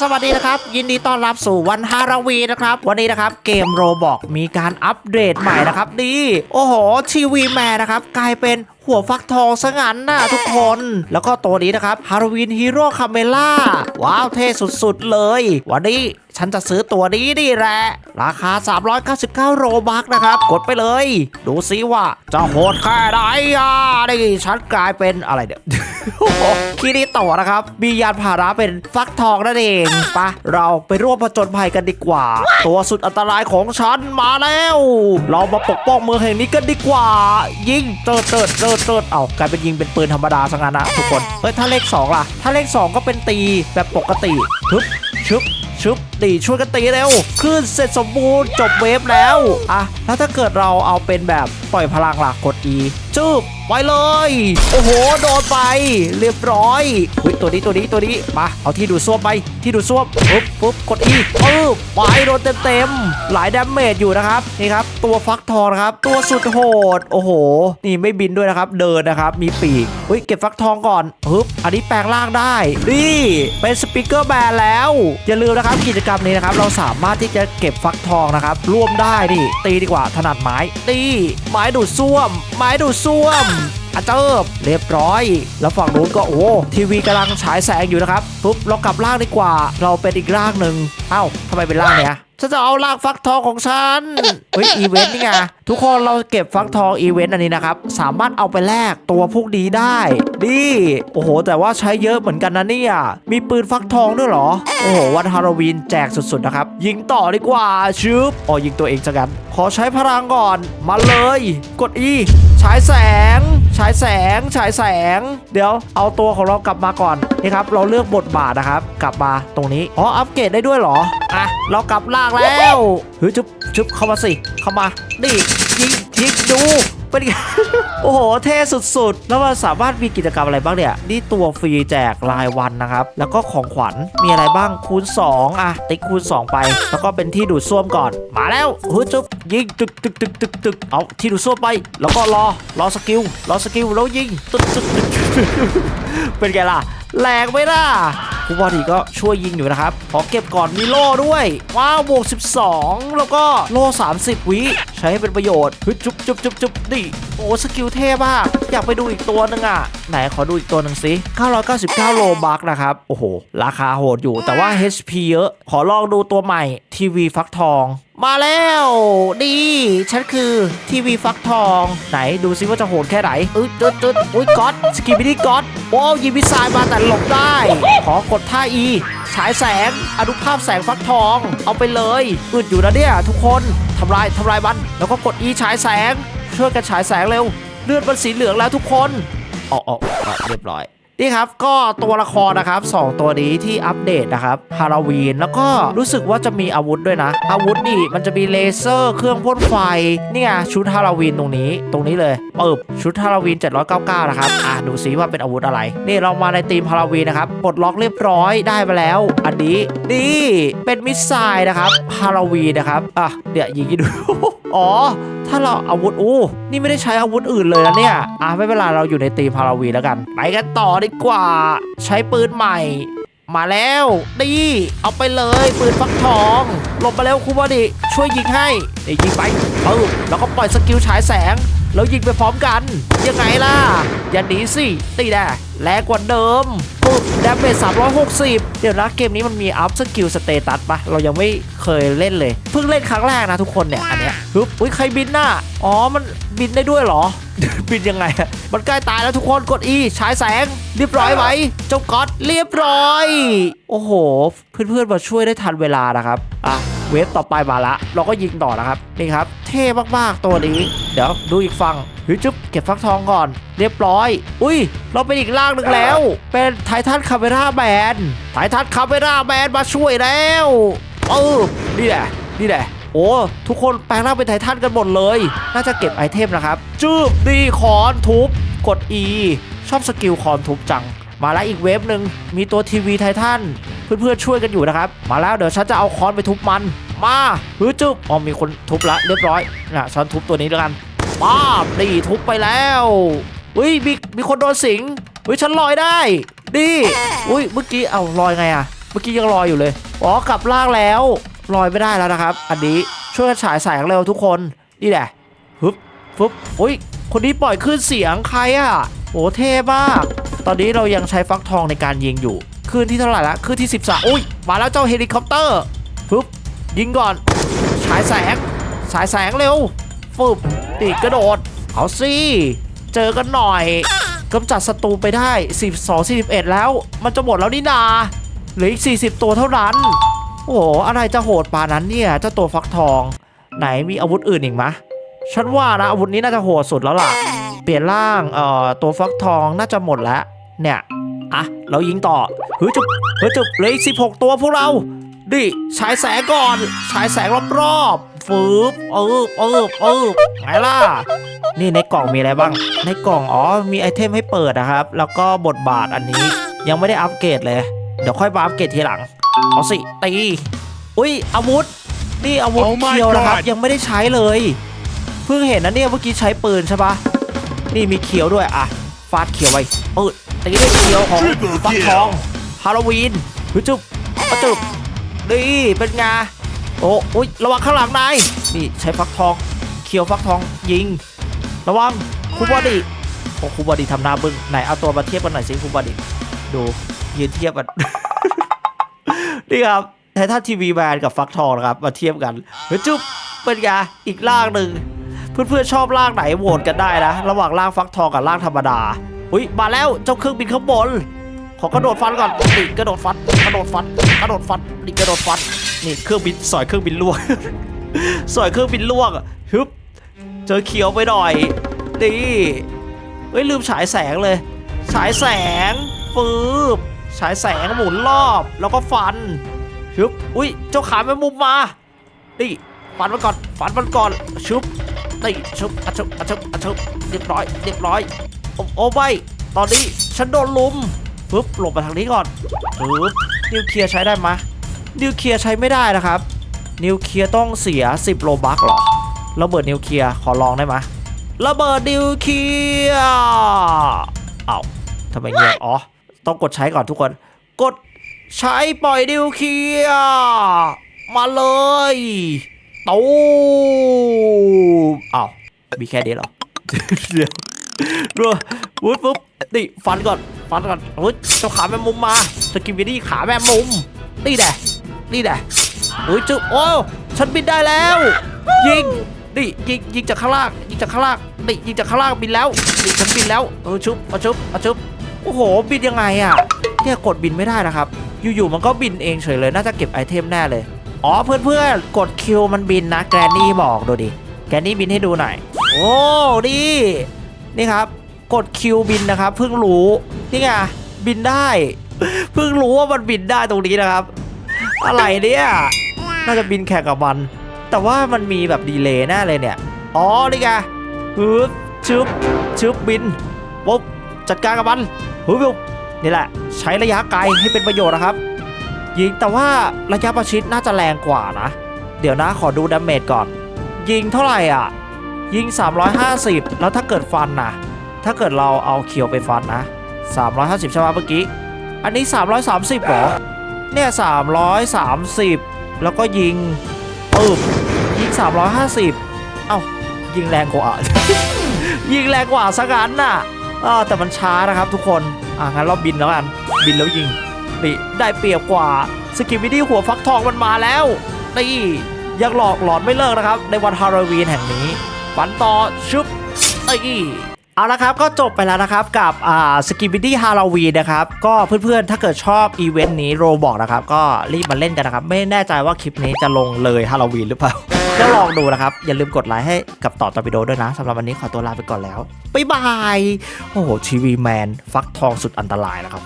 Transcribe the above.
สวัสดีนะครับ ยินดีต้อนรับสู่วันฮาโลวีนนะครับ วันนี้นะครับเกมโรบอกมีการอัปเดตใหม่นะครับดีโอ้โหทีวีแมนนะครับ กลายเป็นหัวฟักทองซะงั้นน่ะทุกคน แล้วก็ตัวนี้นะครับฮาโลวีนฮีโร่คาเมล่าว้าวเท่สุดๆเลย วันนี้ ฉันจะซื้อตัวนี้นี่แหละ ราคา 399 โรบักนะครับ กดไปเลย ดูซิว่าจะโหดแค่ไหนอะนี่ฉันกลายเป็นอะไรเดี๋ยวคิริโตะนะครับ มียานพาหระเป็นฟักทองนั่นเองปะเราไปร่วมผจญภัยกันดีกว่า ตัวสุดอันตรายของฉันมาแล้ว เรามาปกป้องเมืองแห่งนี้กันดีกว่า ยิงเติร์ดเติร์ดเติร์ดเติร์ดเอากลายเป็นยิงเป็นปืนธรรมดาซะงั้นนะทุกคนเฮ้ยถ้าเลข2ล่ะ ถ้าเลข 2 ก็เป็นตีแบบปกติฮึบชึบชึบ ตีช่วยกันตีเร็วขึ้นเสร็จสมบูรณ์จบเวฟแล้วอะแล้วถ้าเกิดเราเอาเป็นแบบปล่อยพลังหลักกด E จึบไปเลย โอ้โห โดนไป เรียบร้อยเฮ้ยตัวนี้ตัวนี้ตัวนี้ มา เอาที่ดูดซ่วมไป ที่ดูดซ่วมปุ๊บปุ๊บกด E ปึ๊บไปโดนเต็มเต็มๆหลายดาเมจอยู่นะครับ นี่ครับ ตัวฟักทองนะครับ ตัวสุดโหด โอ้โห นี่ไม่บินด้วยนะครับ เดินนะครับ มีปีกเฮ้ย เก็บฟักทองก่อนฮึบอันนี้แปลงร่างได้ นี่ เป็นสปิเกอร์แบนแล้ว อย่าลืมนะครับ กิจกรรมนี้นะครับเราสามารถที่จะเก็บฟักทองนะครับร่วมได้นี่ตีดีกว่าถนัดไม้ตีไม้ดูดซ่วม ไม้ดูดซ่วมอาเจิบเรียบร้อย แล้วฝั่งนู้นก็โอ้ทีวีกำลังฉายแสงอยู่นะครับปุ๊บเรากลับล่างดีกว่า เราเป็นอีกร่างหนึ่งเอ้าทำไมเป็นร่างเนี้ย ฉันจะเอาลากฟักทองของฉันเฮ้ยอีเวนต์นี่ไงทุกคนเราเก็บฟักทองอีเวนต์อันนี้นะครับ สามารถเอาไปแลกตัวพวกนี้ได้ ดีโอ้โห แต่ว่าใช้เยอะเหมือนกันนะเนี่ย มีปืนฟักทองด้วยเหรอ โอ้โห วันฮาโลวีนแจกสุดๆนะครับ ยิงต่อดีกว่าชึบอ๋อยิงตัวเองจังกัน ขอใช้พลังก่อน มาเลย กดอีฉายแสง ฉายแสงฉายแสง เดี๋ยวเอาตัวของเรากลับมาก่อนนี่ครับเราเลือกบทบาทนะครับ กลับมาตรงนี้อ๋ออัปเกรดได้ด้วยเหรออะเรากลับล่างแล้วเฮ้ยจุ๊บจุ๊บเข้ามาสิเข้ามานี่ยิงยิงดู เป็นไงโอ้โห เท่สุดๆ แล้วมันสามารถมีกิจกรรมอะไรบ้างเนี่ย นี่ตัวฟรีแจกรายวันนะครับ แล้วก็ของขวัญ มีอะไรบ้าง คูณ 2 อะ ติ๊กคูณ 2 ไป แล้วก็เป็นที่ดูดซ่วมก่อน มาแล้วเฮ้ยจุ๊บยิงตึกตึกตึกตึกตึกเอาที่ดูดซ่วมไป แล้วก็รอ รอสกิล รอสกิลแล้วยิงตึกตึกตึกเป็นไงล่ะแรงไหมล่ะ คูบอดีก็ช่วยยิงอยู่นะครับขอเก็บก่อนมีโล่ด้วย ว้าวบวก 12 แล้วก็โล่ 30 วิ ใช้ให้เป็นประโยชน์ฮึจุ๊บจุ๊บจุ๊บจุ๊บดีโอ้สกิลเท่มากอยากไปดูอีกตัวหนึงอะ ไหนขอดูอีกตัวหนึ่งสิ 999 โลบักนะครับ โอ้โห ราคาโหดอยู่ แต่ว่า HP เยอะ ขอลองดูตัวใหม่ทีวีฟักทอง มาแล้ว ดีฉันคือทีวีฟักทอง ไหนดูซิว่าจะโหดแค่ไหนอึดตึดตึดอุ้ยก๊อตสกิบิดี้ก๊อตโอ้ยิงมิสไซล์มาแต่หลบได้ ขอกดท่า E ฉายแสง อนุภาพแสงฟักทอง เอาไปเลยอึดอยู่นะเนี่ยทุกคนทำลายทำลายมัน แล้วก็กด E ฉายแสง ช่วยกันฉายแสงเร็ว เลือดมันสีเหลืองแล้วทุกคนอ๋ออ๋ออ๋อเรียบร้อย นี่ครับก็ตัวละครนะครับ 2 ตัวนี้ที่อัปเดตนะครับฮาโลวีนแล้วก็รู้สึกว่าจะมีอาวุธด้วยนะ อาวุธนี่มันจะมีเลเซอร์เครื่องพ่นไฟเนี่ยชุดฮาโลวีนตรงนี้ ตรงนี้เลยปึบชุดฮาโลวีน799 นะครับ อะดูซิว่าเป็นอาวุธอะไร นี่เรามาในทีมฮาโลวีนนะครับปลดล็อกเรียบร้อยได้มาแล้ว อันนี้นี่เป็นมิสไซล์นะครับฮาโลวีนนะครับอะเดี๋ยวยิงให้ดูอ๋อ ถ้าเราอาวุธอู้นี่ไม่ได้ใช้อาวุธอื่นเลยนะเนี่ยอะไม่เป็นไรเราอยู่ในตีมฮาโลวีแล้วกัน ไปกันต่อดีกว่า ใช้ปืนใหม่ มาแล้วดีเอาไปเลยปืนฟักทองหลบมาแล้วครูบอดีช่วยยิงให้นี่ยิงไปเออแล้วก็ปล่อยสกิลฉายแสงแล้วยิงไปพร้อมกัน ยังไงล่ะอย่าหนีสิตีแน่แรงกว่าเดิม ดาเมจ360 เดี๋ยวนะเกมนี้มันมีอัพสกิลสเตตัสปะเรายังไม่เคยเล่นเลย เพิ่งเล่นครั้งแรกนะทุกคนเนี่ย อันเนี้ยฮึบอุ้ยใครบินน่ะอ๋อ มันบินได้ด้วยเหรอ บินยังไง มันใกล้ตายแล้วทุกคนกด E ฉายแสง เรียบร้อยไหมเจ้าก๊อตเรียบร้อย โอ้โห เพื่อนๆมาช่วยได้ทันเวลานะครับ อะ เวฟต่อไปมาละ เราก็ยิงต่อนะครับนี่ครับ เท่มากๆตัวนี้ เดี๋ยวดูอีกฝั่งฮ้ยจุ๊บเก็บฟักทองก่อน เรียบร้อย อุ้ย เราเป็นอีกร่างหนึ่งแล้ว เป็นไททันคาเมราแมนไททันคาเมราแมนมาช่วยแล้วเออนี่แหละนี่แหละโอ้ทุกคนแปลงร่างเป็นไททันกันหมดเลย น่าจะเก็บไอเทมนะครับจืบดีคอนทุบกด E ชอบสกิลคอนทุบจัง มาแล้วอีกเวฟหนึ่งมีตัวทีวีไททัน เพื่อนๆช่วยกันอยู่นะครับ มาแล้วเดี๋ยวฉันจะเอาค้อนไปทุบมัน มาฮือจุ๊บอ๋อมีคนทุบละเรียบร้อยนะฉันทุบตัวนี้แล้วกันป้าบนี่ทุบไปแล้วอุ้ยมีมีคนโดนสิงอุ้ยฉันลอยได้ดีอุ้ยเมื่อกี้เอาลอยไงอะเมื่อกี้ยังลอยอยู่เลยอ๋อกลับล่างแล้วลอยไม่ได้แล้วนะครับ อันนี้ช่วยกันฉายแสงเร็วทุกคนนี่แหละฮึบฟึบอุ้ยคนนี้ปล่อยขึ้นเสียงใครอะโอ้เท่มาก ตอนนี้เรายังใช้ฟักทองในการยิงอยู่ ขึ้นที่เท่าไหร่ละขึ้นที่ 13อุ้ยมาแล้วเจ้าเฮลิคอปเตอร์ฟึบยิงก่อนฉายแสงฉายแสงเร็วฟึบตีกระโดดเอาสิเจอกันหน่อยกำจัดศัตรูไปได้ 12 41 แล้ว มันจะหมดแล้วนี่นาเหลืออีก 40 ตัวเท่านั้น โอ้โห อะไรจะโหดปานนั้นเนี่ย เจ้าตัวฟักทอง ไหนมีอาวุธอื่นอีกมะ ฉันว่านะอาวุธนี้น่าจะโหดสุดแล้วล่ะ เปลี่ยนร่าง เอ่อ ตัวฟักทองน่าจะหมดแล้ว เนี่ย อะ เรายิงต่อเฮ้ยจุบเฮ้ยจุบเหลืออีก16ตัวพวกเรา ดิฉายแสงก่อน ฉายแสงรอบๆฟืบเออเออเออไงล่ะ นี่ในกล่องมีอะไรบ้าง ในกล่องอ๋อ มีไอเทมให้เปิดนะครับ แล้วก็บทบาทอันนี้ยังไม่ได้อัปเกรดเลย เดี๋ยวค่อยมาอัปเกรดทีหลัง เอาสิ ตี อุ้ยอาวุธ นี่อาวุธ Oh my เคียวนะครับ God ยังไม่ได้ใช้เลย เพิ่งเห็นนะเนี่ยเมื่อกี้ใช้ปืนใช่ปะนี่มีเขียวด้วยอะฟาดเขียวไปเออ ตีด้วยเขียวของ Triple ฟักทองฮาโลวีนฮึจุบอะจุบนี่เป็นไงโอ้อุ้ยระวังข้างหลังนายนี่ใช้ฟักทองเขียวฟักทองยิง ระวังคูบอดี้โอ้คูบอดี้ทำหน้าบึ้งไหนเอาตัวมาเทียบกันหน่อยสิคูบอดี้ดูยืนเทียบกันนี่ครับไททันทีวีแมนกับฟักทองนะครับมาเทียบกันเฮ้ยจุ๊บเป็นไงอีกล่างหนึ่งเพื่อนๆชอบล่างไหนโหวตกันได้นะ ระหว่างล่างฟักทองกับล่างธรรมดา อุ้ยมาแล้วเจ้าเครื่องบินข้างบนขอกระโดดฟันก่อนนี่กระโดดฟันกระโดดฟันกระโดดฟันนี่กระโดดฟันนี่เครื่องบินสอยเครื่องบินล่วงสอยเครื่องบินล่วงฮึบเจอเขียวไปหน่อยนี่เฮ้ยลืมฉายแสงเลย ฉายแสงฟืบฉายแสงหมุนรอบแล้วก็ฟันชุบอุ้ยเจ้าขาแมงมุมมานี่ฟันมันก่อนฟันมันก่อนชุบนี่ชุบอะชุบอะชุบอะชุบเรียบร้อยเรียบร้อย โอ้โอไม่ตอนนี้ฉันโดนลุมปึ๊บหลบมาทางนี้ก่อนปึ๊บนิวเคลียร์ใช้ได้ไหมนิวเคลียร์ใช้ไม่ได้นะครับ นิวเคลียร์ต้องเสีย 10 โลบัคหรอระเบิดนิวเคลียร์ขอลองได้ไหมระเบิดนิวเคลียร์เอ้าทำไมเงียบอ๋อ ต้องกดใช้ก่อนทุกคน กดใช้ปล่อยนิวเคลียร์มาเลยตูมเอ้ามีแค่นี้เหรอเดี๋ยว ดูวุ้บปุ๊บนี่ฟันก่อนฟันก่อนโอ้ยเจ้าขาแมงมุมมาสกินวิดี้ขาแมงมุมนี่แหละนี่แหละโอ้ยจุ๊บโอ้ฉันบินได้แล้ว ยิงนี่ยิงยิงจากข้างล่างยิงจากข้างล่างนี่ยิงจากข้างล่างบินแล้วนี่ฉันบินแล้วเออชุบเอาชุบเอาชุบโอ้โหบินยังไงอะเนี่ยกดบินไม่ได้นะครับ อยู่ๆมันก็บินเองเฉยเลยน่าจะเก็บไอเทมแน่เลยอ๋อเพื่อนๆกดคิวมันบินนะแกรนนี่บอกดูดิแกรนนี่บินให้ดูหน่อยโอ้ดี นี่ครับ กดคิวบินนะครับเพิ่งรู้นี่ไงบินได้เพิ่งรู้ว่ามันบินได้ตรงนี้นะครับ อะไรเนี่ยน่าจะบินแข่งกับมัน แต่ว่ามันมีแบบดีเลย์แน่เลยเนี่ยอ๋อนี่ไงฮึบชึบชึบบินปุ๊บจัดการกับมันฮึบนี่แหละ ใช้ระยะไกลให้เป็นประโยชน์นะครับ ยิงแต่ว่าระยะประชิดน่าจะแรงกว่านะ เดี๋ยวนะขอดูดาเมจก่อน ยิงเท่าไหร่อะ ยิง 350 แล้วถ้าเกิดฟันนะถ้าเกิดเราเอาเขียวไปฟันนะ 350ใช่ไหมเมื่อกี้ อันนี้ 330หรอ เนี่ย 330 แล้วก็ยิงปึ๊บยิง 350 เอ้า ยิงแรงกว่า ยิงแรงกว่าซะงั้นน่ะอ่าแต่มันช้านะครับทุกคน อะ งั้นเราบินแล้วกัน บินแล้วยิงนี่ได้เปรียบกว่า สกิมิดี้หัวฟักทองมันมาแล้ว นี่ ยังหลอกหลอนไม่เลิกนะครับ ในวันฮาโลวีนแห่งนี้ ฝันต่อชุบนี่เอาละครับก็จบไปแล้วนะครับกับอ่าสกิมิดี้ฮาโลวีนนะครับก็เพื่อนๆ ถ้าเกิดชอบอีเวนต์นี้โรบอกนะครับ ก็รีบมาเล่นกันนะครับ ไม่แน่ใจว่าคลิปนี้จะลงเลยฮาโลวีนหรือเปล่า ก็ลองดูนะครับ อย่าลืมกดไลค์ให้กับต่อตอร์ปิโดด้วยนะสำหรับวันนี้ขอตัวลาไปก่อนแล้วบ๊ายบาย โอ้โหทีวีแมนฟักทองสุดอันตรายนะครับ